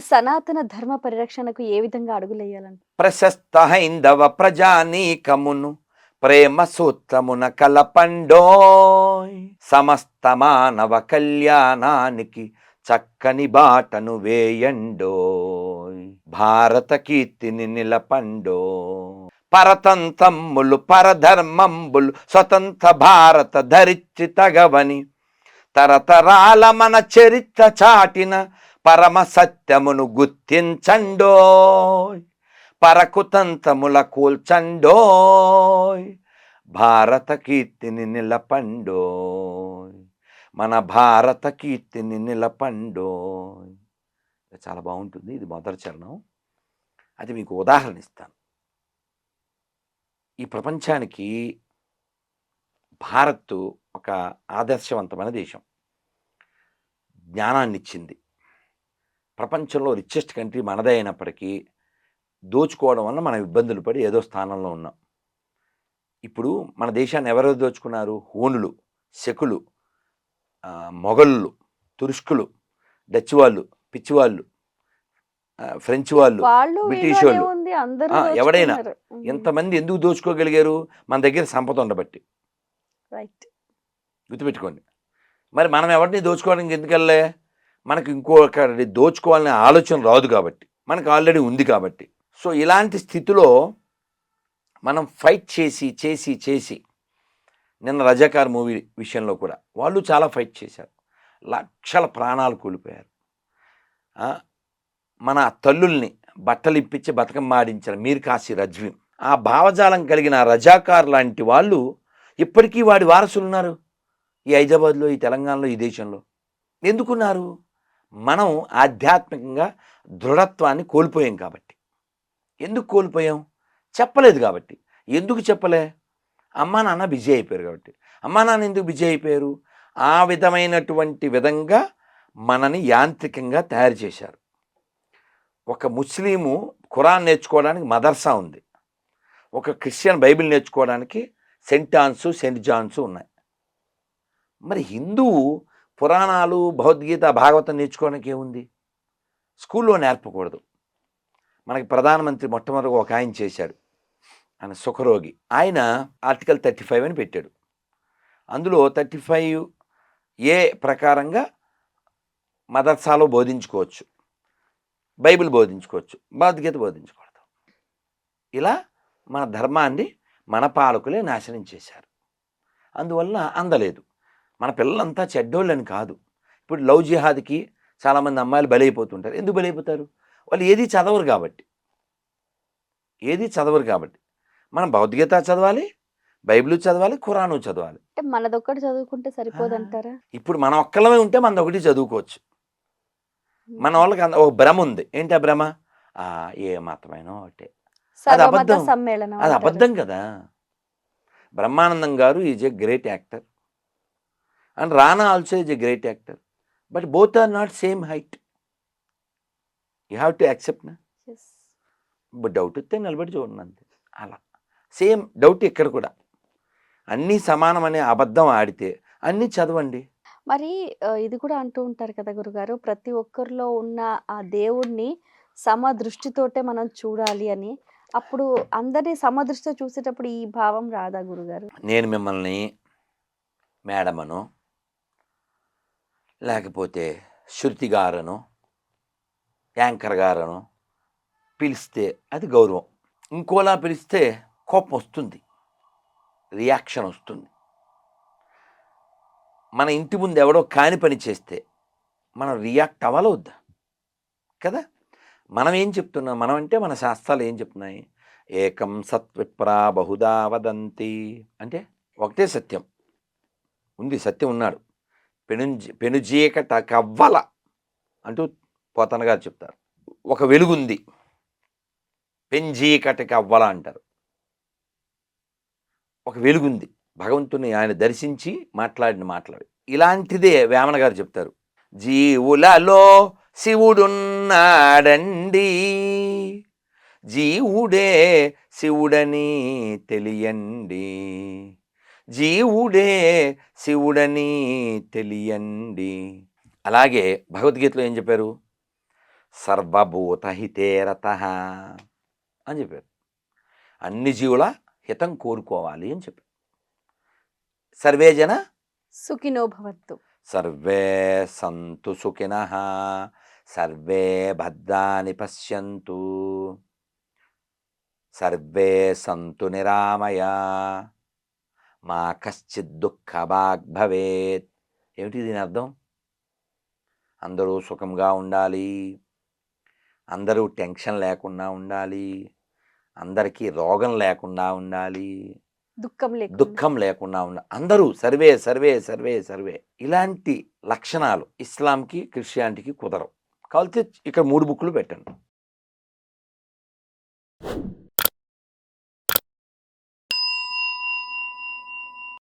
సనాతన ధర్మ పరిరక్షణకు ఏ విధంగా అడుగులేయాలని ప్రశస్త హైందవ ప్రజానీకమును ప్రేమ సూత్రమున కలపండోయ్ సమస్త మానవ కళ్యాణానికి చక్కని బాటను వేయండోయ్ భారత కీర్తిని నిలపండో. పరతంతమ్ములు పరధర్మంబులు స్వతంత్ర భారత ధరిత్రి తగవని తరతరాల మన చరిత్ర చాటిన పరమ సత్యమును గుర్తించండోయ్. పరకుతంతముల కూల్చండోయ్ భారత కీర్తిని నిలపండోయ్. మన భారత కీర్తిని నిలపండోయ్ చాలా బాగుంటుంది. ఇది మొదటి చరణం. అది మీకు ఉదాహరణ ఇస్తాను. ఈ ప్రపంచానికి భారత్ ఒక ఆదర్శవంతమైన దేశం. జ్ఞానాన్ని ఇచ్చింది ప్రపంచంలో రిచెస్ట్ కంట్రీ మనదే అయినప్పటికీ దోచుకోవడం వల్ల మనం ఇబ్బందులు పడి ఏదో స్థానంలో ఉన్నాం. ఇప్పుడు మన దేశాన్ని ఎవరు దోచుకున్నారు? హూనులు శకులు మొఘలులు తురుష్కులు డచ్ వాళ్ళు పిచ్చి వాళ్ళు ఆ, ఫ్రెంచ్ వాళ్ళు బ్రిటిష్ వీళ్ళు. ఎవడైనా. ఎంతమంది ఎందుకు దోచుకోగలిగారు? మన దగ్గర సంపద ఉండబట్టి. రైట్ గుర్తుపెట్టుకోండి. మరి మనం ఎవరిని దోచుకోవడానికి ఎందుకెళ్ళే మనకు ఇంకొకరిని దోచుకోవాలనే ఆలోచన రాదు కాబట్టి మనకు ఆల్రెడీ ఉంది కాబట్టి. సో ఇలాంటి స్థితిలో మనం ఫైట్ చేసి చేసి చేసి నిన్న రజాకార్ మూవీ విషయంలో కూడా వాళ్ళు చాలా ఫైట్ చేశారు. లక్షల ప్రాణాలు కోల్పోయారు. మన తల్లుల్ని బట్టలు ఇప్పించి బతుకమ్మ ఆడించారు మీర్ కాశీ రజ్వి ఆ భావజాలం కలిగిన రజాకార్ లాంటి వాళ్ళు ఇప్పటికీ వాడి వారసులు ఉన్నారు ఈ హైదరాబాద్లో ఈ తెలంగాణలో ఈ దేశంలో. ఎందుకున్నారు? మనం ఆధ్యాత్మికంగా దృఢత్వాన్ని కోల్పోయాం కాబట్టి. ఎందుకు కోల్పోయాం? చెప్పలేదు కాబట్టి. ఎందుకు చెప్పలే? అమ్మా నాన్న బిజీ అయిపోయారు కాబట్టి. అమ్మా నాన్న ఎందుకు బిజీ అయిపోయారు? ఆ విధమైనటువంటి విధంగా మనని యాంత్రికంగా తయారు చేశారు. ఒక ముస్లిము ఖురాన్ నేర్చుకోవడానికి మదర్సా ఉంది. ఒక క్రిస్టియన్ బైబిల్ నేర్చుకోవడానికి సెంట్ ఆన్సు సెంట్ జాన్సు ఉన్నాయి. మరి హిందువు పురాణాలు భగవద్గీత భాగవతం నేర్చుకోవడానికి ఏముంది? స్కూల్లో నేర్పకూడదు. మనకి ప్రధానమంత్రి మొట్టమొదటి ఒక ఆయన చేశాడు. ఆయన సుఖరోగి. ఆయన ఆర్టికల్ థర్టీ ఫైవ్ అని పెట్టాడు. అందులో థర్టీ ఫైవ్ ఏ ప్రకారంగా మదర్సాలో బోధించుకోవచ్చు. బైబిల్ బోధించుకోవచ్చు. భగవద్గీత బోధించకూడదు. ఇలా మన ధర్మాన్ని మన పాలకులే నాశనం చేశారు. అందువల్ల అందలేదు. మన పిల్లలంతా చెడ్డోళ్ళని కాదు. ఇప్పుడు లవ్ జిహాద్కి చాలామంది అమ్మాయిలు బలైపోతుంటారు. ఎందుకు బలైపోతారు? వాళ్ళు ఏది చదవరు కాబట్టి. ఏది చదవరు కాబట్టి. మనం భగవద్గీత చదవాలి బైబిల్ చదవాలి ఖురాను చదవాలి. అంటే మనదొక్కటి చదువుకుంటే సరిపోదంటారా ఇప్పుడు మనం ఒక్కలమే ఉంటే మన ఒకటి చదువుకోవచ్చు మన వాళ్ళకి అంద- ఒక భ్రమ ఉంది. ఏంటి ఆ భ్రమ? ఆ, ఏ మతమైనా ఒకటే. సర్వమత అబద్ధం. అది. అబద్ధం కదా. Brahmanandam garu is a great actor. And Rana also is a great actor but both are not same height you have to accept నా Yes. డౌట్ వస్తే నిలబడి చూడండి అంతే. అలా. సేమ్ డౌట్ ఇక్కడ కూడా. అన్నీ సమానమనే అబద్ధం ఆడితే అన్నీ చదవండి. మరి ఇది కూడా అంటూ ఉంటారు కదా గురుగారు ప్రతి ఒక్కరిలో ఉన్న ఆ దేవుణ్ణి సమదృష్టితోటే మనం చూడాలి అని. అప్పుడు అందరినీ సమదృష్టితో చూసేటప్పుడు ఈ భావం రాదా గురుగారు? నేను మిమ్మల్ని మేడమను లేకపోతే శృతి గారను యాంకర్ గారను పిలిస్తే అది గౌరవం. ఇంకోలా పిలిస్తే కోపం వస్తుంది. రియాక్షన్ వస్తుంది. మన ఇంటి ముందు ఎవడో కాని పని చేస్తే మనం రియాక్ట్ అవ్వాలో వద్దా కదా? మనం ఏం చెప్తున్నాం? మనం అంటే మన శాస్త్రాలు ఏం చెప్తున్నాయి? ఏకం సత్విప్రా బహుదా వదంతి. అంటే ఒకటే సత్యం. ఉంది సత్యం ఉన్నాడు. పెను పెనుజీకట కవ్వల అంటూ పోతనగారు చెప్తారు. ఒక వెలుగుంది. పెంజీకట కవ్వల అంటారు. ఒక వెలుగుంది. భగవంతుని ఆయన దర్శించి మాట్లాడిన మాట్లాడి ఇలాంటిదే వేమన గారు చెప్తారు. జీవులలో శివుడున్నాడండి. జీవుడే శివుడని తెలియండి. జీవుడే శివుడని తెలియండి. అలాగే భగవద్గీతలో ఏం చెప్పారు? సర్వభూతహితేరత అని చెప్పారు. అన్ని జీవుల హితం కోరుకోవాలి అని చెప్పారు. సర్వే జన సుఖినో భవత్తు. సర్వే సంతు సుఖిన సర్వే భద్రాని పశ్యంతు. సర్వే సంతు నిరామయ మా కశ్చిత్ దుఃఖభాగ్ భవేత్. ఏమిటి దీని అర్థం? అందరూ సుఖంగా ఉండాలి. అందరూ టెన్షన్ లేకుండా ఉండాలి. అందరికీ రోగం లేకుండా ఉండాలి. దుఃఖం లేకుండా దుఃఖం లేకుండా ఉండ అందరూ సర్వే సర్వే సర్వే సర్వే. ఇలాంటి లక్షణాలు ఇస్లాంకి క్రిస్టియానిటీకి కుదరవు. కాబట్టి ఇక్కడ మూడు బుక్లు పెట్టండి.